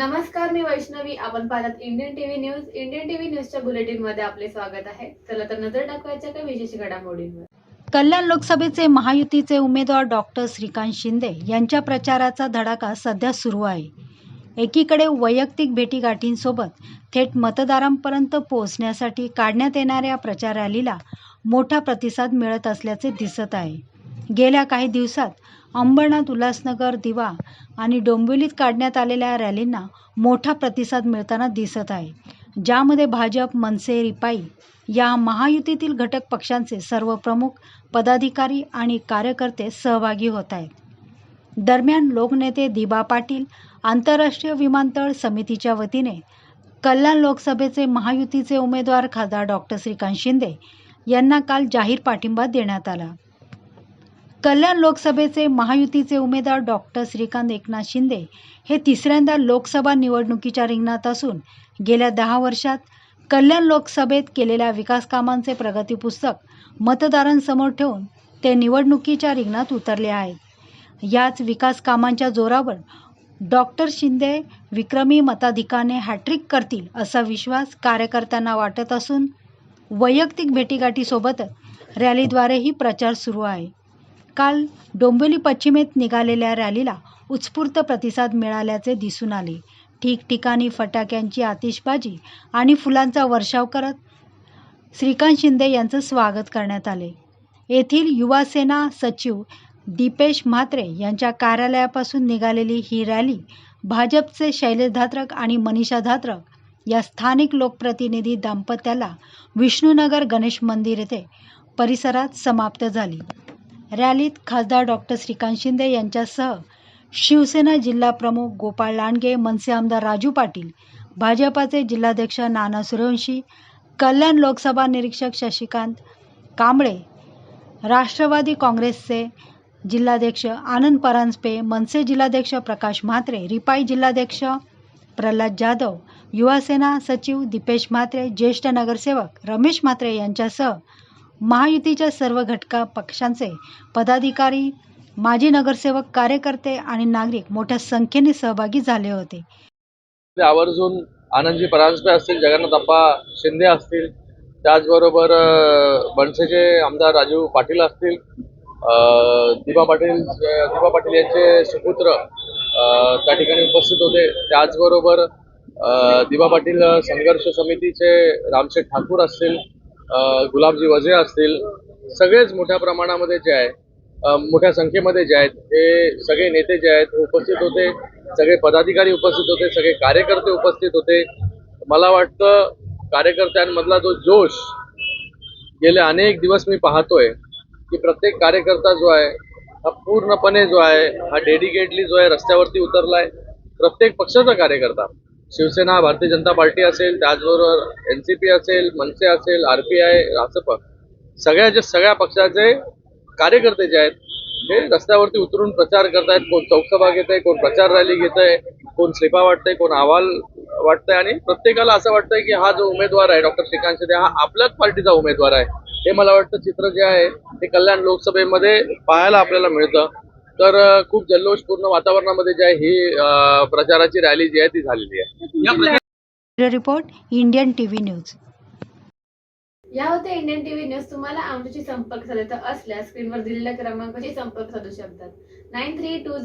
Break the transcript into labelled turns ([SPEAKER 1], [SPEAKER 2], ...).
[SPEAKER 1] नमस्कार मी वैष्णवी. आपण पाहतात Indian TV news Indian TV न्यूजच्या बुलेटिनमध्ये आपले स्वागत आहे. चला तर नजर टाकवायच्या काही विशेष घडामोडींवर.
[SPEAKER 2] कल्याण लोकसभेचे महायुतीचे उमेदवार डॉक्टर श्रीकांत शिंदे यांच्या प्रचाराचा धडाका सध्या सुरू आहे. एकीकडे वैयक्तिक भेटीगाठींसोबत थेट मतदारांपर्यंत पोहोचण्यासाठी काढण्यात येणाऱ्या प्रचार रॅलीला मोठा प्रतिसाद मिळत असल्याचे दिसत आहे. गेल्या काही दिवसात अंबरनाथ उल्हासनगर दिवा आणि डोंबिवलीत काढण्यात आलेल्या रॅलींना मोठा प्रतिसाद मिळताना दिसत आहे. ज्यामध्ये भाजप मनसे रिपाई या महायुतीतील घटक पक्षांचे सर्व प्रमुख पदाधिकारी आणि कार्यकर्ते सहभागी होत आहेत. दरम्यान लोकनेते दिबा पाटील आंतरराष्ट्रीय विमानतळ समितीच्या वतीने कल्याण लोकसभेचे महायुतीचे उमेदवार खासदार डॉक्टर श्रीकांत शिंदे यांना काल जाहीर पाठिंबा देण्यात आला. कल्याण लोकसभेचे महायुतीचे उमेदवार डॉक्टर श्रीकांत एकनाथ शिंदे हे तिसऱ्यांदा लोकसभा निवडणुकीच्या रिंगणात असून गेल्या दहा वर्षात कल्याण लोकसभेत केलेल्या विकास कामांचे प्रगती पुस्तक मतदारांसमोर ठेवून ते निवडणुकीच्या रिंगणात उतरले आहेत. याच विकास कामांच्या जोरावर डॉक्टर शिंदे विक्रमी मताधिकाने हॅट्रिक करतील असा विश्वास कार्यकर्त्यांना वाटत असून वैयक्तिक भेटीगाठीसोबतच रॅलीद्वारेही प्रचार सुरू आहे. काल डोंबिवली पश्चिमेत निघालेल्या रॅलीला उत्स्फूर्त प्रतिसाद मिळाल्याचे दिसून आले. ठिकठिकाणी फटाक्यांची आतिषबाजी आणि फुलांचा वर्षाव करत श्रीकांत शिंदे यांचं स्वागत करण्यात आले. येथील युवासेना सचिव दीपेश म्हात्रे यांच्या कार्यालयापासून निघालेली ही रॅली भाजपचे शैलेश धात्रक आणि मनीषा धात्रक या स्थानिक लोकप्रतिनिधी दाम्पत्याला विष्णुनगर गणेश मंदिर येथे परिसरात समाप्त झाली. रॅलीत खासदार डॉक्टर श्रीकांत शिंदे यांच्यासह शिवसेना जिल्हा प्रमुख गोपाळ लांडगे मनसे आमदार राजू पाटील भाजपाचे जिल्हाध्यक्ष नाना सूर्यवंशी कल्याण लोकसभा निरीक्षक शशिकांत कांबळे राष्ट्रवादी काँग्रेसचे जिल्हाध्यक्ष आनंद परांजपे मनसे जिल्हाध्यक्ष प्रकाश म्हात्रे रिपाई जिल्हाध्यक्ष प्रल्हाद जाधव युवासेना सचिव दीपेश म्हात्रे ज्येष्ठ नगरसेवक रमेश म्हात्रे यांच्यासह महायुतीच्या सर्व घटका पक्षांचे पदाधिकारी माजी नगरसेवक कार्यकर्ते आणि नागरिक मोठ्या संख्येने सहभागी झाले होते.
[SPEAKER 3] ते आवर्जून आनंदजी परांजपे असतील जगन्नाथप्पा शिंदे असतील त्याचबरोबर बनसेचे आमदार राजू पाटील असतील अ, दिबा पाटील दिबा पाटील यांचे सुपुत्र त्या ठिकाणी उपस्थित होते. त्याचबरोबर अ, दिबा पाटील संघर्ष समितीचे रामशेठ ठाकूर असतील गुलाबजी वझे असतील सगळेच मोठ्या प्रमाणामध्ये जे आहे मोठ्या संख्येमध्ये जे आहेत हे सगळे नेते जे आहेत उपस्थित होते सगळे पदाधिकारी उपस्थित होते सगळे कार्यकर्ते उपस्थित होते. मला वाटतं कार्यकर्त्यांमधला जो जोश गेले अनेक दिवस मी पाहतोय की प्रत्येक कार्यकर्ता जो आहे हा पूर्णपणे जो आहे हा डेडिकेटली जो आहे रस्त्यावरती उतरलाय. प्रत्येक पक्षाचा कार्यकर्ता. शिवसेना भारतीय जनता पार्टी असेल त्याचबरोबर एन सी पी असेल मनसे असेल आर पी आय रासप सगळ्याच्या सगळ्या पक्षाचे कार्यकर्ते जे आहेत हे रस्त्यावरती उतरून प्रचार करतायत. कोण चौकसभा घेत आहे कोण प्रचार रॅली घेत आहे कोण स्लिपा वाटतंय कोण अहवाल वाटतंय. आणि प्रत्येकाला असं वाटतंय की हा जो उमेदवार आहे डॉक्टर श्रीकांत शिंदे हा आपल्याच पार्टीचा उमेदवार आहे. हे मला वाटतं चित्र जे आहे ते कल्याण लोकसभेमध्ये पाहायला आपल्याला मिळतं. तर खूप जल्लोषपूर्ण वातावरणामध्ये जे आहे ही प्रचाराची रॅली जी आहे ती झालेली आहे.
[SPEAKER 2] Report Indian TV news.
[SPEAKER 1] या होत्या इंडियन टीव्ही न्यूज. तुम्हाला आमच्याशी संपर्क साधायचा असल्यास स्क्रीनवर दिलेल्या क्रमांकाशी संपर्क साधू शकतात. Nine three to